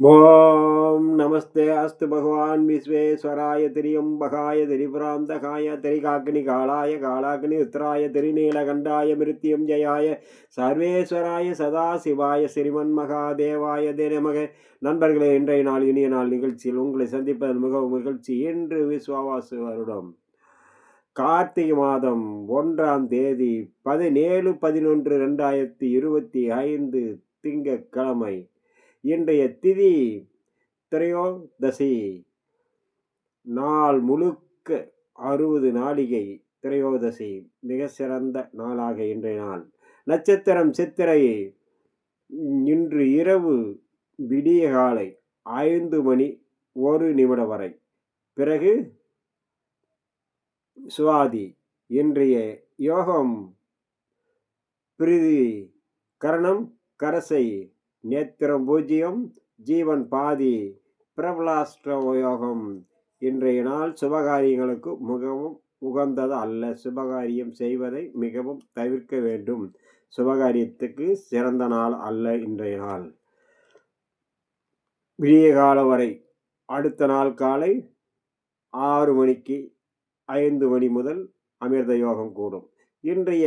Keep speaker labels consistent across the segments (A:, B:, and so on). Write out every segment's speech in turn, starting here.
A: ஓம் நமஸ்தே அஸ்து பகவான் விஸ்வேஸ்வராய திரியம்பகாய திரிபுராந்தகாய திரிகாக்கினி காலாய காலாக்னி உத்தராய திருநீலகண்டாய மிருத்தியம் ஜயாய சர்வேஸ்வராய சதாசிவாய ஸ்ரீமன் மகாதேவாய தினமக. நண்பர்களே இன்றைய நாள் இனிய நாள் நிகழ்ச்சியில் உங்களை சந்திப்பதன் மிகவும் மகிழ்ச்சி. இன்று விஸ்வாவாசு வருடம். கார்த்திகை மாதம் ஒன்றாம் தேதி பதினேழு பதினொன்று ரெண்டாயிரத்தி இருபத்தி ஐந்து திங்கக்கிழமை இன்றைய திதி திரையோதசி. நாள் முழுக்க அறுபது நாளிகை திரையோதசி. மிக சிறந்த நாளாக இன்றைய நாள். நட்சத்திரம் சித்திரை இன்று இரவு விடிய காலை ஐந்து மணி ஒரு நிமிடம் வரை. பிறகு சுவாதி. இன்றைய யோகம். பிரிதி கரணம் கரசை நேத்திரம் பூஜ்ஜியம் ஜீவன் பாதி பிரபலாஷ்ட யோகம் இன்றைய நாள் சுபகாரியங்களுக்கு மிகவும் உகந்தது அல்ல. சுபகாரியம் செய்வதை மிகவும் தவிர்க்க வேண்டும். சுபகாரியத்துக்கு சிறந்த நாள் அல்ல இன்றைய நாள். விடிய கால வரை அடுத்த நாள் காலை ஆறு மணிக்கு ஐந்து மணி முதல் அமிர்த யோகம் கூடும். இன்றைய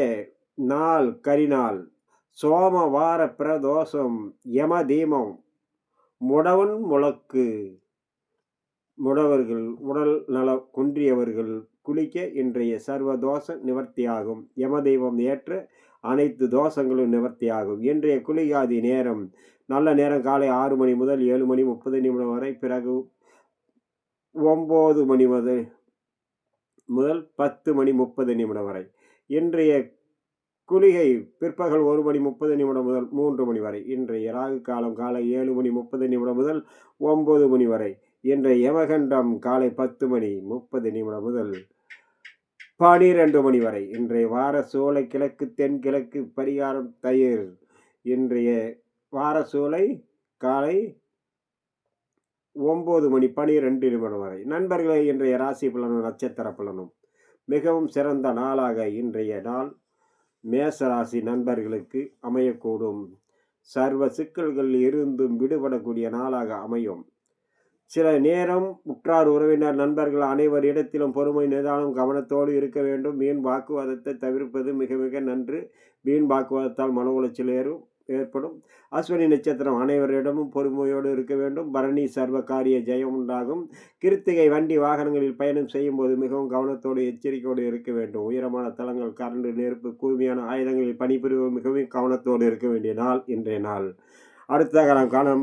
A: நாள் கரிநாள். சோமவார பிரதோஷம் யம தீமம் முடவன் முழக்கு. முடவர்கள் உடல் நல குன்றியவர்கள் குளிக்க இன்றைய சர்வ தோஷ நிவர்த்தியாகும். யம தெய்வம் ஏற்ற அனைத்து தோஷங்களும் நிவர்த்தியாகும். இன்றைய குளிகாதி நேரம். நல்ல நேரம் காலை ஆறு மணி முதல் ஏழு மணி முப்பது நிமிடம் வரை பிறகு ஒம்பது மணி முதல் முதல் பத்து மணி முப்பது நிமிடம் வரை. இன்றைய குளிகை பிற்பகல் ஒரு மணி முப்பது நிமிடம் முதல் மூன்று மணி வரை. இன்றைய ராகு காலம் காலை ஏழு மணி முப்பது நிமிடம் முதல் ஒம்பது மணி வரை. இன்றைய யமகண்டம் காலை பத்து மணி முப்பது நிமிடம் முதல் பனிரெண்டு மணி வரை. இன்றைய வார சோலை கிழக்கு தென்கிழக்கு பரிகாரம் தயிர். இன்றைய வார சோலை காலை ஒம்பது மணி பனிரெண்டு நிமிடம் வரை. நண்பர்களே இன்றைய ராசி பலனும் நட்சத்திர பலனும் மிகவும் சிறந்த நாளாக இன்றைய நாள் மேசராசி நண்பர்களுக்கு அமையக்கூடும். சர்வ சிக்கல்கள் இருந்தும் விடுபடக்கூடிய நாளாக அமையும். சில நேரம் உற்றார் உறவினர் நண்பர்கள் அனைவர் இடத்திலும் பொறுமை நிதானம் கவனத்தோடு இருக்க வேண்டும். வீண் வாக்குவாதத்தை தவிர்ப்பது மிக மிக நன்று. வீண் வாக்குவாதத்தால் மன உளைச்சல் ஏறும். ஏற்படும். அஸ்வினி நட்சத்திரம் அனைவரிடமும் பொறுமையோடு இருக்க வேண்டும். பரணி சர்வ காரிய ஜெயம் உண்டாகும். கிருத்திகை வண்டி வாகனங்களில் பயணம் செய்யும் போது மிகவும் கவனத்தோடு எச்சரிக்கையோடு இருக்க வேண்டும். உயரமான தளங்கள் கரண்டு நெருப்பு கூர்மையான ஆயுதங்களில் பணிபுரிவு மிகவும் கவனத்தோடு இருக்க வேண்டிய நாள் இன்றைய நாள். அடுத்த காலம் காண